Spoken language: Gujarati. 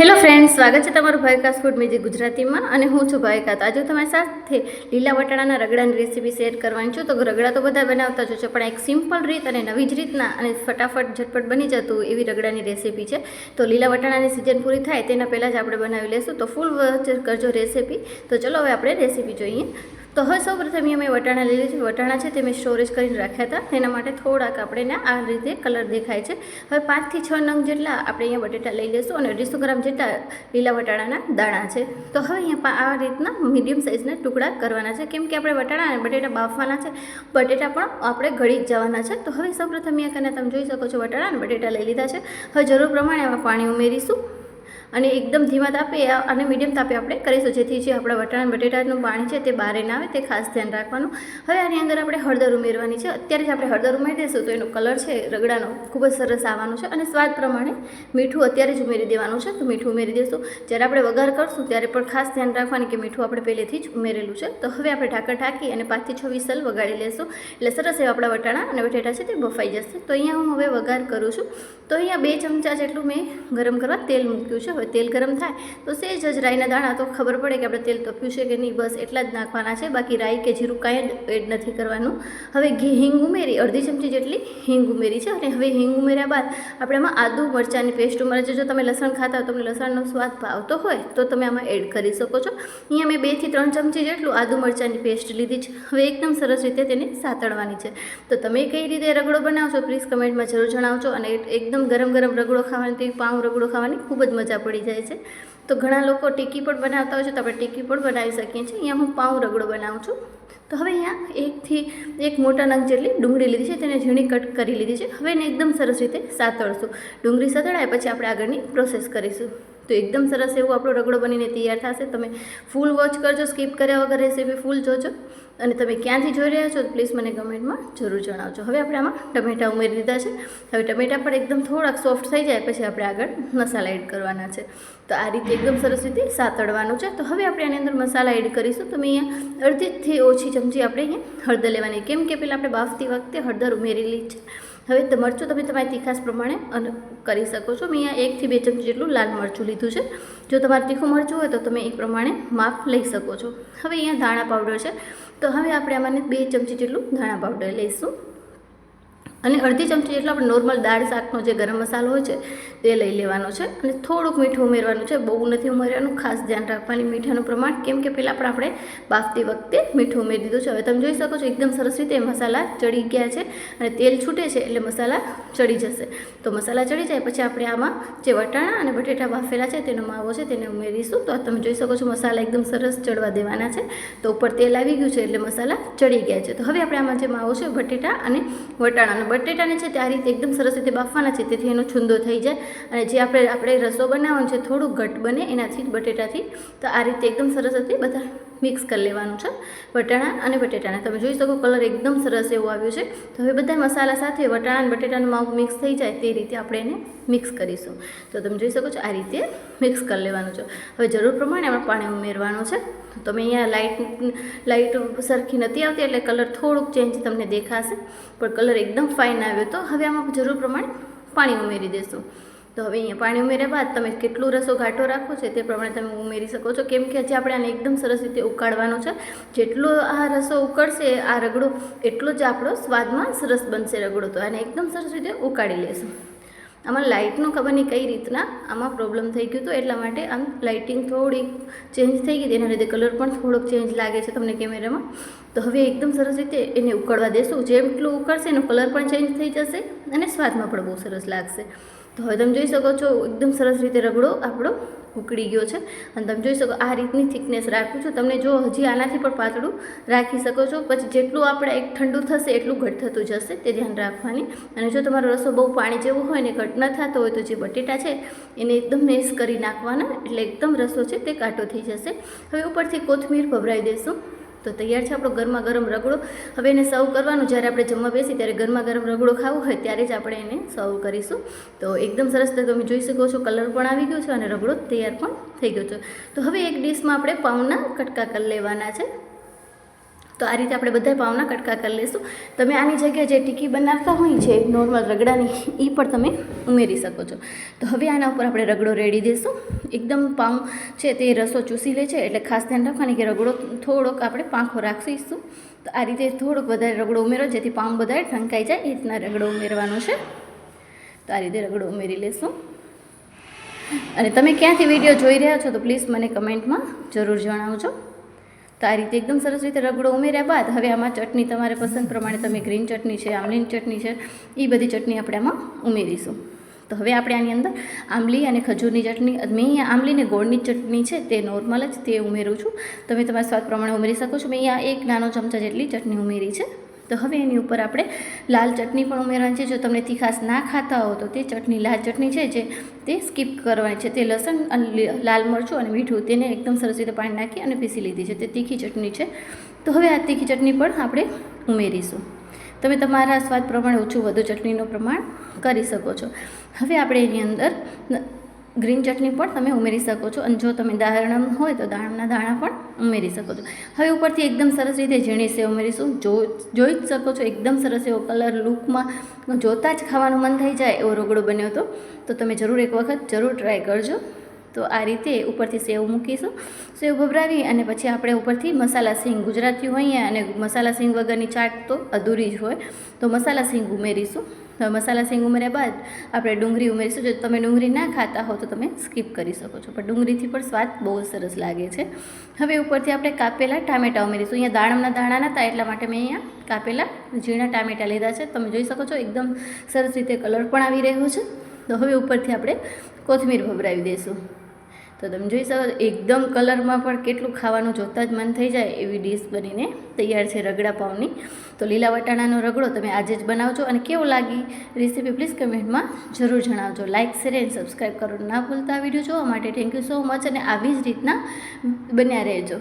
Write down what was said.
હેલો ફ્રેન્ડ્સ સ્વાગત છે તમારું ભાઈકાસ ફૂડ મેજી ગુજરાતીમાં અને હું છું ભાવિકા તો આજે તમારી સાથે લીલા વટાણાના રગડાની રેસીપી શેર કરવાની છું. તો રગડા તો બધા બનાવતા જ છે, પણ એક સિમ્પલ રીત અને નવી જ રીતના અને ફટાફટ ઝટપટ બની જતું એવી રગડાની રેસીપી છે. તો લીલા વટાણાની સિઝન પૂરી થાય, તેના પહેલાં જ આપણે બનાવી લેશું. તો ફૂલ કરજો રેસીપી તો ચલો હવે આપણે રેસીપી જોઈએ. તો હવે સૌ પ્રથમ અહીંયા મેં વટાણા લીધી છે. વટાણા છે તે મેં સ્ટોરેજ કરીને રાખ્યા હતા. એના માટે થોડાક આપણે આ રીતે કલર દેખાય છે. હવે પાંચથી છ નંગ જેટલા આપણે અહીંયા બટેટા લઈ લઈશું અને અઢીસો ગ્રામ જેટલા લીલા વટાણાના દાણા છે. તો હવે અહીંયા આ રીતના મીડિયમ સાઇઝના ટુકડા કરવાના છે. કેમ કે આપણે વટાણા અને બટેટા બાફવાના છે. બટેટા પણ આપણે ઘડી જ જવાના છે. તો હવે સૌપ્રથમ અહીંયા કને તમે જોઈ શકો છો વટાણા અને બટેટા લઈ લીધા છે. હવે જરૂર પ્રમાણે એમાં પાણી ઉમેરીશું. અને એકદમ ધીમા તાપે અને મીડિયમ તાપે આપણે કરીશું. જેથી જે આપણા વટાણા બટેટાનું પાણી છે તે બહાર ના આવે, તે ખાસ ધ્યાન રાખવાનું. હવે આની અંદર આપણે હળદર ઉમેરવાની છે. અત્યારે જ આપણે હળદર ઉમેરી દઈશું તો એનો કલર છે, રગડાનો ખૂબ જ સરસ આવવાનો છે અને સ્વાદ પ્રમાણે મીઠું અત્યારે જ ઉમેરી દેવાનું છે. તો મીઠું ઉમેરી દઈશું. જ્યારે આપણે વઘાર કરશું ત્યારે પણ ખાસ ધ્યાન રાખવાનું કે મીઠું આપણે પહેલેથી જ ઉમેરેલું છે. તો હવે આપણે ઢાંકણ ઢાંકી અને પાંચથી છ વિસલ વગાડી લેશું. એટલે સરસ એવા આપણા વટાણા અને બટેટા છે તે બફાઈ જશે. તો અહીંયા હું હવે વઘાર કરું છું. તો અહીંયા બે ચમચા જેટલું મેં ગરમ કરવા તેલ મૂક્યું છે. હવે તેલ ગરમ થાય, તો સેજ જ રાઈના દાણા, તો ખબર પડે કે આપણે તેલ તપ્યું છે કે નહીં, બસ એટલા જ નાખવાના છે. બાકી રાઈ કે જીરું કાંઈ એડ નથી કરવાનું. હવે ઘી હિંગ ઉમેરી, અડધી ચમચી જેટલી હિંગ ઉમેરી છે. અને હવે હિંગ ઉમેર્યા બાદ આપણે આમાં આદુ મરચાંની પેસ્ટ ઉમેરે છે. જો તમે લસણ ખાતા હો તમને લસણનો સ્વાદ ભાવતો હોય, તો તમે આમાં એડ કરી શકો છો. અહીંયા મેં બેથી ત્રણ ચમચી જેટલું આદુ મરચાંની પેસ્ટ લીધી છે. હવે એકદમ સરસ રીતે તેને સાતળવાની છે. તો તમે કઈ રીતે રગડો બનાવશો પ્લીઝ કમેન્ટમાં જરૂર જણાવજો. અને એકદમ ગરમ ગરમ રગડો ખાવાની, પાઉં રગડો ખાવાની ખૂબ જ મજા પડી. જાય છે. તો ઘણા લોકો ટીકી પણ બનાવતા હોય છે, તો આપણે ટીકી પણ બનાવી શકીએ છીએ. અહીંયા હું પાઉં રગડો બનાવું છું. તો હવે અહીંયા એકથી એક મોટા નંગ જેટલી ડુંગળી લીધી છે, તેને ઝીણી કટ કરી લીધી છે. હવે એને એકદમ સરસ રીતે સાતળશું. ડુંગળી સતળાય પછી આપણે આગળની પ્રોસેસ કરીશું. તો એકદમ સરસ એવો આપણો રગડો બનીને તૈયાર થશે. તમે ફૂલ વોચ કરજો સ્કીપ કર્યા વગર રેસીપી ફૂલ જોજો. અને તમે ક્યાંથી જોઈ રહ્યા છો પ્લીઝ મને કમેન્ટમાં જરૂર જણાવજો. હવે આપણે આમાં ટમેટાં ઉમેરી દીધા છે. હવે ટમેટાં પણ એકદમ થોડાક સોફ્ટ થઈ જાય, પછી આપણે આગળ મસાલા એડ કરવાના છે. તો આ રીતે એકદમ સરસ રીતે સાતડવાનું છે. તો હવે આપણે આની અંદર મસાલા એડ કરીશું. તો મેં અહીંયા અડધીથી ઓછી ચમચી આપણે અહીંયા હળદર લેવાની. કેમ કે પહેલાં આપણે બાફતી વખતે હળદર ઉમેરેલી છે. હવે મરચું તમે તમારી તીખાસ પ્રમાણે કરી શકો છો. મેં એકથી બે ચમચી જેટલું લાલ મરચું લીધું છે. જો તમારે તીખું મરચું હોય તો તમે એ પ્રમાણે માપ લઈ શકો છો. હવે અહીંયા ધાણા પાવડર છે. તો હવે આપણે આમાંને બે ચમચી જેટલું ધાણા પાવડર લઈશું. અને અડધી ચમચી જેટલો આપણે નોર્મલ દાળ શાકનો જે ગરમ મસાલો હોય છે, તે લઈ લેવાનો છે. અને થોડુંક મીઠું ઉમેરવાનું છે. બહુ નથી ઉમેરવાનું. ખાસ ધ્યાન રાખવાની મીઠાનું પ્રમાણ. કેમ કે પહેલાં પણ આપણે બાફતી વખતે મીઠું ઉમેરી દીધું છે. હવે તમે જોઈ શકો છો, એકદમ સરસ રીતે મસાલા ચડી ગયા છે અને તેલ છૂટે છે એટલે મસાલા ચડી જશે. તો મસાલા ચડી જાય પછી આપણે આમાં જે વટાણા અને બટેટા બાફેલા છે, તેનો માવો છે, તેને ઉમેરીશું. તો તમે જોઈ શકો છો, મસાલા એકદમ સરસ ચડવા દેવાના છે. તો ઉપર તેલ આવી ગયું છે એટલે મસાલા ચડી ગયા છે. તો હવે આપણે આમાં જે માવો છે, બટેટા અને વટાણા બટેટાને છે તે આ રીતે એકદમ સરસ રીતે બાફવાના છે, તેથી એનો છુંદો થઈ જાય. અને જે આપણે આપણે રસો બનાવવાનો છે, થોડું ઘટ બને એનાથી જ બટેટાથી. તો આ રીતે એકદમ સરસ રીતે બધા મિક્સ કરી લેવાનું છે, વટાણા અને બટેટાને. તમે જોઈ શકો કલર એકદમ સરસ એવો આવ્યો છે. તો હવે બધા મસાલા સાથે વટાણા અને બટેટાનું માવું મિક્સ થઈ જાય તે રીતે આપણે એને મિક્સ કરીશું. તો તમે જોઈ શકો છો આ રીતે મિક્સ કરી લેવાનું છે. હવે જરૂર પ્રમાણે આપણે પાણી ઉમેરવાનું છે. તમે અહીંયા લાઇટ લાઇટ સરખી નથી આવતી એટલે કલર થોડુંક ચેન્જ તમને દેખાશે. પણ કલર એકદમ ફાઇન આવ્યો તો હવે આમાં જરૂર પ્રમાણે પાણી ઉમેરી દેશું. તો હવે અહીંયા પાણી ઉમેર્યા બાદ તમે કેટલું રસો ઘાટો રાખો છે તે પ્રમાણે તમે ઉમેરી શકો છો. કેમ કે હજી આપણે આને એકદમ સરસ રીતે ઉકાળવાનો છે. જેટલો આ રસો ઉકળશે, આ રગડો, એટલો જ આપણો સ્વાદમાં સરસ બનશે રગડો. તો આને એકદમ સરસ રીતે ઉકાળી લેશું. આમાં લાઇટનું ખબર નહીં કઈ રીતના આમાં પ્રોબ્લેમ થઈ ગયું હતું, એટલા માટે આમ લાઇટિંગ થોડી ચેન્જ થઈ ગઈ એના લીધે કલર પણ થોડોક ચેન્જ લાગે છે તમને કેમેરામાં. તો હવે એકદમ સરસ રીતે એને ઉકળવા દેશું. જેટલું ઉકળશે એનો કલર પણ ચેન્જ થઈ જશે અને સ્વાદમાં પણ બહુ સરસ લાગશે. તો હવે તમે જોઈ શકો છો, એકદમ સરસ રીતે રગડો આપણો ઉકળી ગયો છે. અને તમે જોઈ શકો આ રીતની થિકનેસ રાખું છું. તમને જો હજી આનાથી પણ પાતળું રાખી શકો છો. પછી જેટલું આપણે એક ઠંડુ થશે, એટલું ઘટ થતું જશે. તે ધ્યાન રાખવાની. અને જો તમારો રસો બહુ પાણી જેવું હોય ને ઘટ ન થતો હોય તો જે બટેટા છે, એને એકદમ મેશ કરી નાખવાના. એટલે એકદમ રસો છે તે કાટો થઈ જશે. હવે ઉપરથી કોથમીર ભભરાઈ દઈશું તો તૈયાર છે આપણો ગરમા ગરમ રગડો. હવે એને સર્વ કરવાનું, જ્યારે આપણે જમવા બેસી ત્યારે ગરમા ગરમ રગડો ખાવો હોય ત્યારે જ આપણે એને સર્વ કરીશું. તો એકદમ સરસ તમે જોઈ શકો છો, કલર પણ આવી ગયો છે અને રગડો તૈયાર પણ થઈ ગયો છે. તો હવે એક ડીશમાં આપણે પાઉના કટકા કરી લેવાના છે. તો આ રીતે આપણે બધા પાઉના કટકા કરી લઈશું. તમે આની જગ્યાએ જે ટીકી બનાવતા હોય છે, નોર્મલ રગડાની એ પણ તમે ઉમેરી શકો છો. તો હવે આના ઉપર આપણે રગડો રેડી દઈશું. એકદમ પાઉં છે તે રસો ચૂસી લે છે, એટલે ખાસ ધ્યાન રાખવાની કે રગડો થોડોક આપણે પાંખો રાખીશું. તો આ રીતે થોડોક વધારે રગડો ઉમેરો, જેથી પાઉં વધારે ઢંકાઈ જાય, એ રીતના રગડો ઉમેરવાનો છે. તો આ રીતે રગડો ઉમેરી લેશું અને તમે ક્યાંથી વીડિયો જોઈ રહ્યા છો તો પ્લીઝ મને કમેન્ટમાં જરૂર જણાવજો. તો આ રીતે એકદમ સરસ રીતે રગડો ઉમેર્યા બાદ હવે આમાં ચટણી તમારે પસંદ પ્રમાણે તમે ગ્રીન ચટણી છે, આમલીની ચટણી છે એ બધી ચટણી આપણે આમાં ઉમેરીશું. તો હવે આપણે આની અંદર આંબલી અને ખજૂરની ચટણી મેં અહીંયા આંબલીને ગોળની ચટણી છે, તે નોર્મલ જ તે ઉમેરું છું. તમે તમારા સ્વાદ પ્રમાણે ઉમેરી શકો છો. મેં અહીંયા એક નાનો ચમચા જેટલી ચટણી ઉમેરી છે. તો હવે એની ઉપર આપણે લાલ ચટણી પણ ઉમેરવાની છે. જો તમને તીખાસ ના ખાતા હો તો તે ચટણી, લાલ ચટણી છે જે તે સ્કીપ કરવાની છે. તે લસણ અને લાલ મરચું અને મીઠું તેને એકદમ સરસ રીતે પાણી નાખી અને પીસી લીધી છે. તે તીખી ચટણી છે. તો હવે આ તીખી ચટણી પણ આપણે ઉમેરીશું. તમે તમારા સ્વાદ પ્રમાણે ઓછું વધુ ચટણીનું પ્રમાણ કરી શકો છો. હવે આપણે એની અંદર ગ્રીન ચટણી પણ તમે ઉમેરી શકો છો. અને જો તમે દાણમ હોય તો દાણમના દાણા પણ ઉમેરી શકો છો. હવે ઉપરથી એકદમ સરસ રીતે ઝીણી સેવ ઉમેરીશું. જો જોઈ જ શકો છો, એકદમ સરસ એવો કલર લુકમાં જોતાં જ ખાવાનું મન થઈ જાય એવો રગડો બન્યો હતો તો તમે જરૂર એક વખત જરૂર ટ્રાય કરજો. તો આ રીતે ઉપરથી સેવ મૂકીશું. સેવ ભભરાવી અને પછી આપણે ઉપરથી મસાલા સિંગ, ગુજરાતી હોઈએ અને મસાલા સિંગ વગરની ચાટ તો અધૂરી જ હોય. તો મસાલા સિંગ ઉમેરીશું. મસાલા સિંગ ઉમેર્યા બાદ આપણે ડુંગળી ઉમેરીશું. જો તમે ડુંગળી ના ખાતા હો તો તમે સ્કીપ કરી શકો છો. પણ ડુંગળીથી પણ સ્વાદ બહુ સરસ લાગે છે. હવે ઉપરથી આપણે કાપેલા ટામેટા ઉમેરીશું. અહીંયા દાણમના દાણા નહોતા એટલા માટે મેં અહીંયા કાપેલા ઝીણા ટામેટા લીધા છે. તમે જોઈ શકો છો, એકદમ સરસ રીતે કલર પણ આવી રહ્યો છે. તો હવે ઉપરથી આપણે કોથમીર ભભરાવી દઈશું. તો તમે જોઈ શકો એકદમ કલરમાં પણ કેટલું ખાવાનું જોતાં જ મન થઈ જાય એવી ડીશ બનીને તૈયાર છે રગડા પાઉની. તો લીલા વટાણાનો રગડો તમે આજે જ બનાવજો અને કેવું લાગી રેસીપી પ્લીઝ કમેન્ટમાં જરૂર જણાવજો. લાઇક શેર એન્ડ સબસ્ક્રાઈબ કરવાનું ના ભૂલતા. વીડિયો જોવા માટે થેન્ક યુ સો મચ અને આવી જ રીતના બન્યા રહેજો.